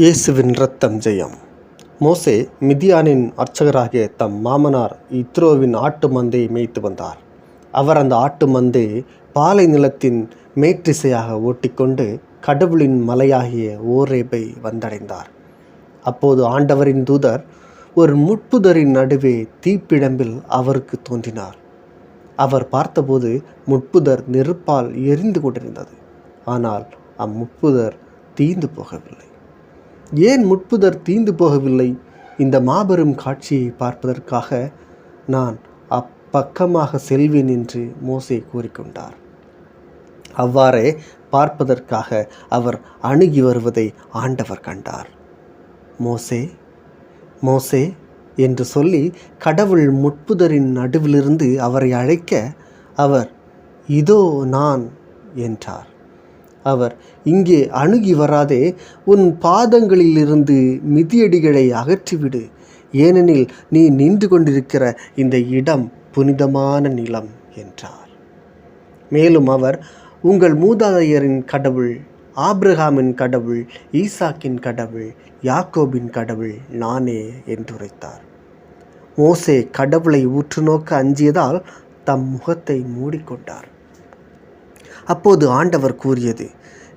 இயேசுவின் இரத்தம் ஜெயம். மோசே மிதியானின் அர்ச்சகராகிய தம் மாமனார் இத்ரோவின் ஆட்டு மந்தையை மேய்த்து வந்தார். அவர் அந்த ஆட்டு மந்தையை பாலை நிலத்தின் மேற்றிசையாக ஓட்டிக்கொண்டு கடவுளின் மலையாகிய ஓரேபை வந்தடைந்தார். அப்போது ஆண்டவரின் தூதர் ஒரு முட்புதரின் நடுவே தீப்பிழம்பில் அவருக்கு தோன்றினார். அவர் பார்த்தபோது முட்புதர் நெருப்பால் எரிந்து கொண்டிருந்தது. ஆனால் அம்முட்புதர் தீந்து போகவில்லை. ஏன் முட்புதர் தீந்து போகவில்லை? இந்த மாபெரும் காட்சியை பார்ப்பதற்காக நான் அப்பக்கமாக செல்வேன் என்று மோசே கூறிக்கொண்டார். அவ்வாறே பார்ப்பதற்காக அவர் அணுகி வருவதை ஆண்டவர் கண்டார். மோசே மோசே என்று சொல்லி கடவுள் முட்புதரின் நடுவிலிருந்து அவரை அழைக்க அவர் இதோ நான் என்றார். அவர் இங்கே அணுகி வராதே உன் பாதங்களிலிருந்து மிதியடிகளை அகற்றிவிடு. ஏனெனில் நீ நின்று கொண்டிருக்கிற இந்த இடம் புனிதமான நிலம் என்றார். மேலும் அவர் உங்கள் மூதாதையரின் கடவுள் ஆப்ரஹாமின் கடவுள் ஈசாக்கின் கடவுள் யாக்கோபின் கடவுள் நானே என்றுரைத்தார். மோசே கடவுளை உற்று நோக்க அஞ்சியதால் தம் முகத்தை மூடிக்கொண்டார். அப்போது ஆண்டவர் கூறியது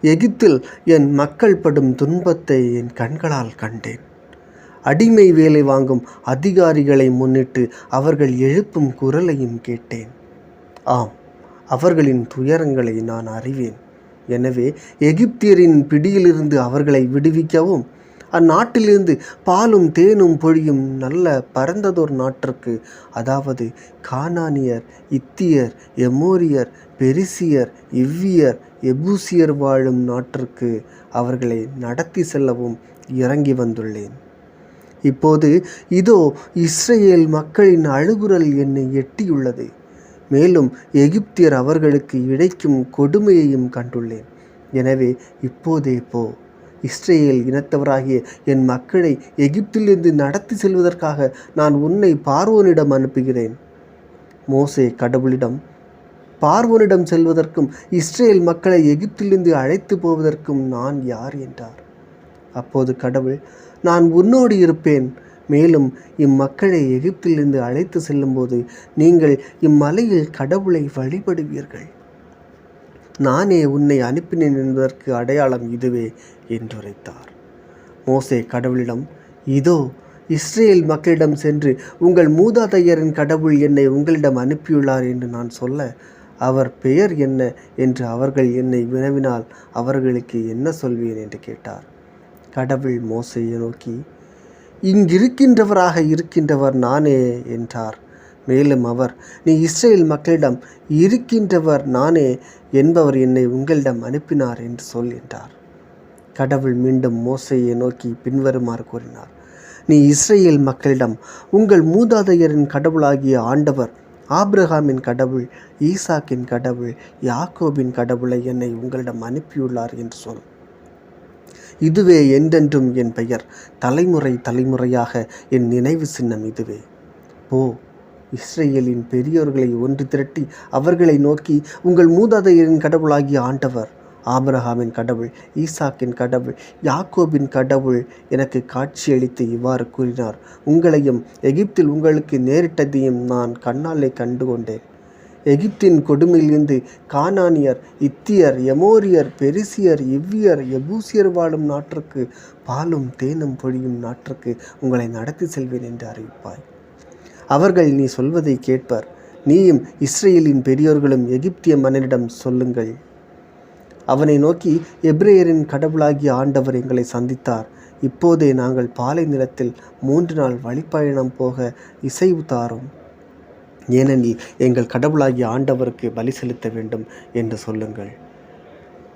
எகிப்தில் என் மக்கள் படும் துன்பத்தை என் கண்களால் கண்டேன். அடிமை வேலை வாங்கும் அதிகாரிகளை முன்னிட்டு அவர்கள் எழுப்பும் குரலையும் கேட்டேன். ஆம் அவர்களின் துயரங்களை நான் அறிவேன். எனவே எகிப்தியரின் பிடியிலிருந்து அவர்களை விடுவிக்கவும் அந்நாட்டிலிருந்து பாலும் தேனும் பொழியும் நல்ல பரந்ததொரு நாட்டிற்கு அதாவது கானானியர் இத்தியர் எமோரியர் பெரிசியர் இவ்வியர் எபூசியர் வாழும் நாட்டிற்கு அவர்களை நடத்தி செல்லவும் இறங்கி வந்துள்ளேன். இப்போது இதோ இஸ்ரேல் மக்களின் அழுகுரல் என்னை எட்டியுள்ளது. மேலும் எகிப்தியர் அவர்களுக்கு இழைக்கும் கொடுமையையும் கண்டுள்ளேன். எனவே இப்போதே போ. இஸ்ரேல் இனத்தவராகிய என் மக்களை எகிப்திலிருந்து நடத்தி செல்வதற்காக நான் உன்னை பார்வோனிடம் அனுப்புகிறேன். மோசே கடவுளிடம் பார்வோனிடம் செல்வதற்கும் இஸ்ரேல் மக்களை எகிப்திலிருந்து அழைத்து போவதற்கும் நான் யார் என்றார். அப்போது கடவுள் நான் உன்னோடு இருப்பேன். மேலும் இம்மக்களை எகிப்திலிருந்து அழைத்து செல்லும்போது நீங்கள் இம்மலையில் கடவுளை வழிபடுவீர்கள். நானே உன்னை அனுப்பினேன் என்பதற்கு அடையாளம் இதுவே. என்றுரைத்தார். மோசே கடவுளிடம் இதோ இஸ்ரேல் மக்களிடம் சென்று உங்கள் மூதாதையரின் கடவுள் என்னை உங்களிடம் அனுப்பியுள்ளார் என்று நான் சொல்ல அவர் பெயர் என்ன என்று அவர்கள் என்னை வினவினால் அவர்களுக்கு என்ன சொல்வேன்? என்று கேட்டார். கடவுள் மோசையை நோக்கி இங்கிருக்கின்றவராக இருக்கின்றவர் நானே என்றார். மேலும் அவர் நீ இஸ்ரேல் மக்களிடம் இருக்கின்றவர் நானே என்பவர் என்னை உங்களிடம் அனுப்பினார் என்று சொல் என்றார். கடவுள் மீண்டும் மோசையை நோக்கி பின்வருமாறு கூறினார். நீ இஸ்ரேல் மக்களிடம் உங்கள் மூதாதையரின் கடவுளாகிய ஆண்டவர் ஆப்ரஹாமின் கடவுள் ஈசாக்கின் கடவுள் யாக்கோபின் கடவுளை என்னை உங்களிடம் அனுப்பியுள்ளார் என்று சொல். இதுவே என்றென்றும் என் பெயர். தலைமுறை தலைமுறையாக என் நினைவு சின்னம் இதுவே. போ இஸ்ரேலின் பெரியோர்களை ஒன்று திரட்டி அவர்களை நோக்கி உங்கள் மூதாதையரின் கடவுளாகிய ஆண்டவர் ஆபிரஹாமின் கடவுள் ஈசாக்கின் கடவுள் யாக்கோபின் கடவுள் எனக்கு காட்சியளித்து இவ்வாறு கூறினார் உங்களையும் எகிப்தில் உங்களுக்கு நேரிட்டதையும் நான் கண்ணாலே கண்டு கொண்டேன் எகிப்தின் கொடுமையிலிருந்து கானானியர் இத்தியர் எமோரியர் பெரிசியர் இவ்வியர் எபூசியர் வாழும் நாட்டிற்கு பாலும் தேனும் பொழியும் நாட்டிற்கு உங்களை நடத்தி செல்வேன் என்று அறிவிப்பாய். அவர்கள் நீ சொல்வதை கேட்பர். நீயும் இஸ்ரேலின் பெரியோர்களும் எகிப்திய மன்னனிடம் சொல்லுங்கள். அவனை நோக்கி எப்ரேயரின் கடவுளாகிய ஆண்டவர் எங்களை சந்தித்தார். இப்போதே நாங்கள் பாலை நிலத்தில் மூன்று நாள் வழிப்பயணம் போக இசைவு தாரும் ஏனெனில் எங்கள் கடவுளாகிய ஆண்டவருக்கு பலி செலுத்த வேண்டும் என்று சொல்லுங்கள்.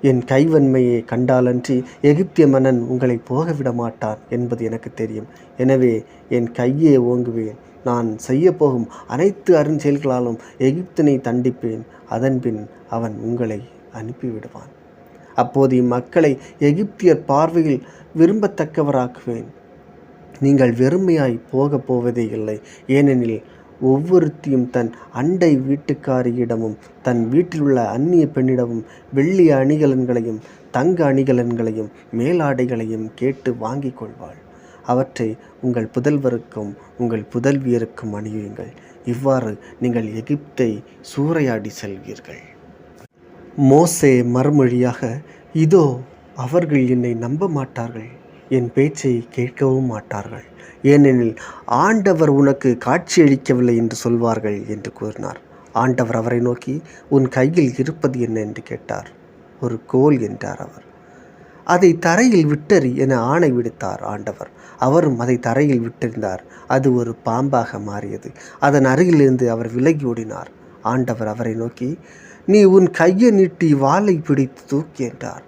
என் கைவன்மையை கண்டாலன்றி எகிப்திய மன்னன் உங்களை போகவிட மாட்டான் என்பது எனக்கு தெரியும். எனவே என் கையே ஓங்குவேன். நான் செய்ய போகும் அனைத்து அருஞ்செயல்களாலும் எகிப்தினை தண்டிப்பேன். அதன்பின் அவன் உங்களை அனுப்பிவிடுவான். அப்போது இம்மக்களை எகிப்தியர் பார்வையில் விரும்பத்தக்கவராக்குவேன். நீங்கள் வெறுமையாய் போகப் போவதே இல்லை. ஏனெனில் ஒவ்வொருத்தியும் தன் அண்டை வீட்டுக்காரியிடமும் தன் வீட்டில் உள்ள அந்நிய பெண்ணிடமும் வெள்ளிய அணிகலன்களையும் தங்க அணிகலன்களையும் மேலாடைகளையும் கேட்டு வாங்கிக் கொள்வாள். அவற்றை உங்கள் புதல்வருக்கும் உங்கள் புதல்வியருக்கும் அணியுங்கள். இவ்வாறு நீங்கள் எகிப்தை சூறையாடி செல்வீர்கள். மோசே மறுமொழியாக இதோ அவர்கள் என்னை நம்ப மாட்டார்கள் என் பேச்சை கேட்கவும் மாட்டார்கள். ஏனெனில் ஆண்டவர் உனக்கு காட்சியளிக்கவில்லை என்று சொல்வார்கள் என்று கூறினார். ஆண்டவர் அவரை நோக்கி உன் கையில் இருப்பது என்ன? என்று கேட்டார். ஒரு கோல் என்றார் அவர். அதை தரையில் விட்டறி என ஆணை விடுத்தார் ஆண்டவர். அவரும் அதை தரையில் விட்டெறிந்தார் அது ஒரு பாம்பாக மாறியது. அதன் அருகிலிருந்து அவர் விலகி ஓடினார். ஆண்டவர் அவரை நோக்கி நீ உன் கையை நீட்டி வாளை பிடித்து தூக்கி என்றார்.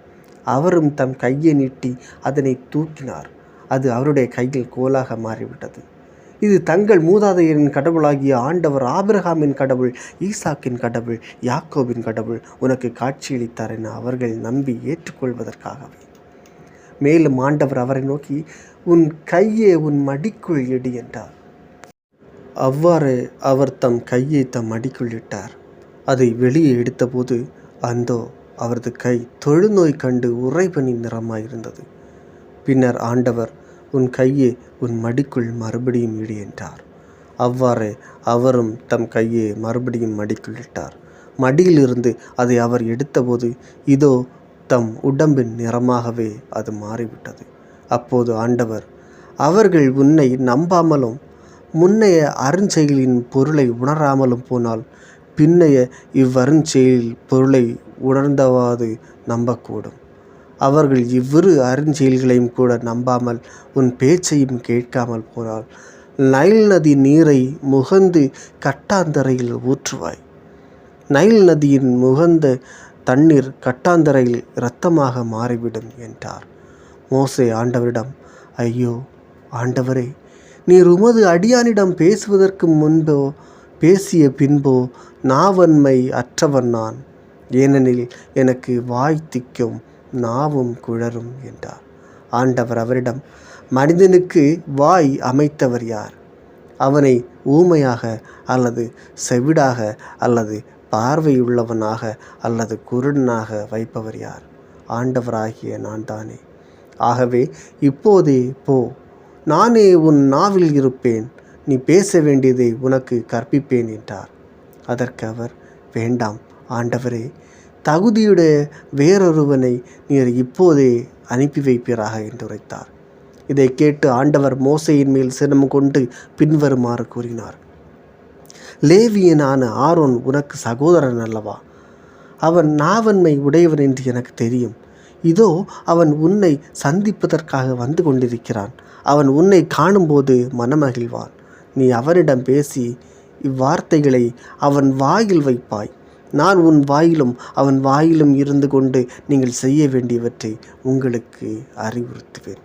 அவரும் தம் கையை நீட்டி அதனை தூக்கினார். அது அவருடைய கையில் கோலாக மாறிவிட்டது. இது தங்கள் மூதாதையரின் கடவுளாகிய ஆண்டவர் ஆபிரகாமின் கடவுள் ஈசாக்கின் கடவுள் யாக்கோபின் கடவுள் உனக்கு காட்சியளித்தார் என அவர்கள் நம்பி ஏற்றுக்கொள்வதற்காகவே. மேலும் ஆண்டவர் அவரை நோக்கி உன் கையே உன் மடிக்குள் எடு என்றார். அவ்வாறு அவர் தம் கையை தம் மடிக்குள் இட்டார். அதை வெளியே எடுத்தபோது அந்தோ அவரது கை தொழுநோய் கண்டு உறைபனி நிறமாயிருந்தது. பின்னர் ஆண்டவர் உன் கையை உன் மடிக்குள் மறுபடியும் இடு என்றார். அவ்வாறு அவரும் தம் கையை மறுபடியும் மடிக்குள் இட்டார். மடியிலிருந்து அதை அவர் எடுத்தபோது இதோ தம் உடம்பின் நிறமாகவே அது மாறிவிட்டது. அப்போது ஆண்டவர் அவர்கள் உன்னை நம்பாமலும் முன்னைய அருஞ்செயலின் பொருளை உணராமலும் போனால் பின்னைய இவ்வருஞ்செயலில் பொருளை உணர்ந்தவாது நம்பக்கூடும். அவர்கள் இவ்விரு அருஞ்செயல்களையும் கூட நம்பாமல் உன் பேச்சையும் கேட்காமல் போனால் நைல் நதி நீரை முகந்து கட்டாந்தரையில் ஊற்றுவாய். நைல் நதியின் முகந்த தண்ணீர் கட்டாந்தரையில் இரத்தமாக மாறிவிடும் என்றார். மோசே ஆண்டவரிடம் ஐயோ ஆண்டவரே நீர் உமது அடியானிடம் பேசுவதற்கு முன்போ பேசிய பின்போ நாவன்மை அற்றவன் நான். ஏனெனில் எனக்கு வாய் திக்கும் நாவும் குழரும் என்றார். ஆண்டவர் அவரிடம் மனிதனுக்கு வாய் அமைத்தவர் யார்? அவனை ஊமையாக அல்லது செவிடாக அல்லது பார்வையுள்ளவனாக அல்லது குருடனாக வைப்பவர் யார்? ஆண்டவராகிய நான் தானே. ஆகவே இப்போதே போ. நானே உன் நாவில் இருப்பேன். நீ பேச வேண்டியதை உனக்கு கற்பிப்பேன் என்றார். அதற்கு அவர் வேண்டாம் ஆண்டவரே தகுதியுடைய வேறொருவனை நீர் இப்போதே அனுப்பி வைப்பீராக என்று உரைத்தார். இதை கேட்டு ஆண்டவர் மோசையின் மேல் சினம் கொண்டு பின்வருமாறு கூறினார். லேவியனான ஆரோன் உனக்கு சகோதரன் அல்லவா? அவன் நாவன்மை உடையவன் என்று எனக்கு தெரியும். இதோ அவன் உன்னை சந்திப்பதற்காக வந்து கொண்டிருக்கிறான். அவன் உன்னை காணும்போது மனமகிழ்வான். நீ அவனிடம் பேசி இவ்வார்த்தைகளை அவன் வாயில் வைப்பாய். நான் உன் வாயிலும் அவன் வாயிலும் இருந்து கொண்டு நீங்கள் செய்ய வேண்டியவற்றை உங்களுக்கு அறிவுறுத்துவேன்.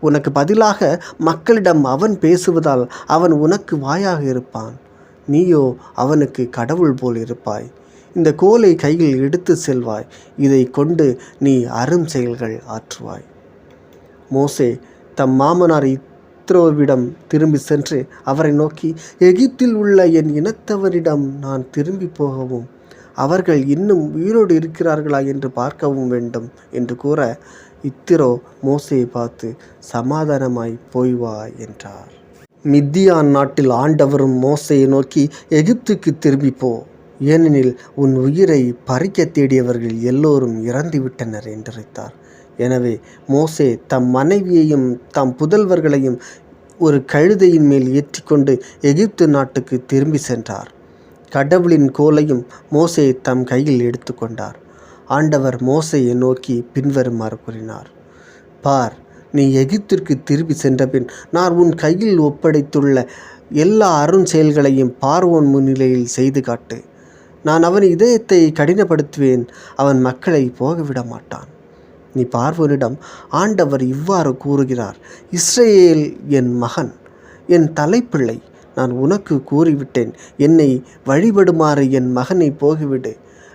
உனக்கு பதிலாக மக்களிடம் அவன் பேசுவதால் அவன் உனக்கு வாயாக இருப்பான். நீயோ அவனுக்கு கடவுள் போல் இருப்பாய். இந்த கோலை கையில் எடுத்து செல்வாய். இதை கொண்டு நீ அரும் செயல்கள் ஆற்றுவாய். மோசே தம் மாமனார் இத்ரோவிடம் திரும்பி சென்று அவரை நோக்கி எகிப்தில் உள்ள என் இனத்தவரிடம் நான் திரும்பி போகவும் அவர்கள் இன்னும் உயிரோடு இருக்கிறார்களா என்று பார்க்கவும் வேண்டும் என்று கூற இத்திரோ மோசையை பார்த்து சமாதானமாய் போய் வா என்றார். மித்தியான் நாட்டில் ஆண்டவரும் மோசையை நோக்கி எகிப்துக்கு திரும்பி போ. ஏனெனில் உன் உயிரை பறிக்க தேடியவர்கள் எல்லோரும் இறந்துவிட்டனர் என்றுரைத்தார் எனவே மோசே தம் மனைவியையும் தம் புதல்வர்களையும் ஒரு கழுதையின் மேல் ஏற்றிக்கொண்டு எகிப்து நாட்டுக்கு திரும்பி சென்றார். கடவுளின் கோலையும் மோசையை தம் கையில் எடுத்துக்கொண்டார். ஆண்டவர் மோசையை நோக்கி பின்வருமாறு கூறினார். பார் நீ எகிப்திற்கு திரும்பி சென்றபின் நான் உன் கையில் ஒப்படைத்துள்ள எல்லா அருண் செயல்களையும் பார்வோன் முன்னிலையில் செய்து காட்டு. நான் அவன் இதயத்தை கடினப்படுத்துவேன். அவன் மக்களை போகவிட மாட்டான் நீ பார்வோனிடம் ஆண்டவர் இவ்வாறு கூறுகிறார் இஸ்ரேல் என் மகன் என் தலைப்பிள்ளை நான் உனக்கு கூறிவிட்டேன் என்னை வழிபடுமாறு என் மகனை போகிவிடு.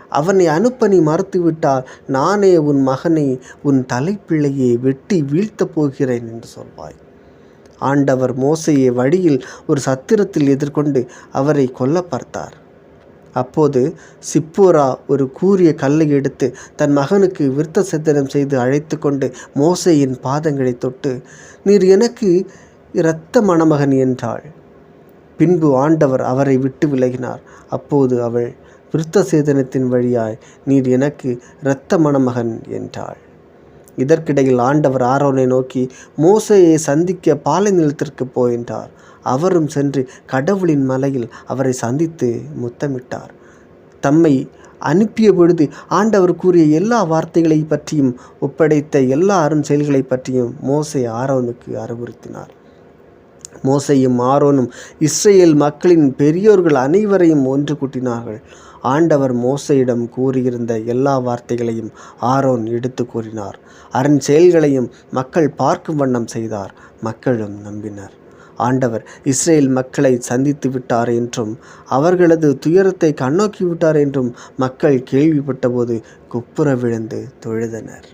அவனை அனுப்ப நீ மறுத்துவிட்டால் நானே உன் மகனை உன் தலைப்பிள்ளையை வெட்டி வீழ்த்தப் போகிறேன் என்று சொல்வாய். ஆண்டவர் மோசையை வழியில் ஒரு சத்திரத்தில் எதிர்கொண்டு அவரை கொல்ல பார்த்தார். அப்போது சிப்போரா ஒரு கூரிய கல்லை எடுத்து தன் மகனுக்கு விருத்த சேதனம் செய்து அழைத்து கொண்டு மோசையின் பாதங்களை தொட்டு நீர் எனக்கு இரத்த மணமகன் என்றாள். பின்பு ஆண்டவர் அவரை விட்டு விலகினார். அப்போது அவள் விருத்த சேதனத்தின் வழியாய் நீர் எனக்கு இரத்த மணமகன் என்றாள். இதற்கிடையில் ஆண்டவர் ஆரோனை நோக்கி மோசையை சந்திக்க பாலை நிலத்திற்கு போகின்றார் அவரும் சென்று கடவுளின் மலையில் அவரை சந்தித்து முத்தமிட்டார். தம்மை அனுப்பிய பொழுது ஆண்டவர் கூறிய எல்லா வார்த்தைகளை பற்றியும் ஒப்படைத்த எல்லா அருண் செயல்களை பற்றியும் மோசை ஆரோனுக்கு அறிவுறுத்தினார். மோசையும் ஆரோனும் இஸ்ரேல் மக்களின் பெரியோர்கள் அனைவரையும் ஒன்று கூட்டினார்கள். ஆண்டவர் மோசையிடம் கூறியிருந்த எல்லா வார்த்தைகளையும் ஆரோன் எடுத்து கூறினார். அரண் செயல்களையும் மக்கள் பார்க்கும் வண்ணம் செய்தார். மக்களும் நம்பினர். ஆண்டவர் இஸ்ரேல் மக்களை சந்தித்து விட்டார் என்றும் அவர்களது துயரத்தை கண்ணோக்கி விட்டார் என்றும் மக்கள் கேள்விப்பட்டபோது குப்புற விழுந்து தொழுதனர்.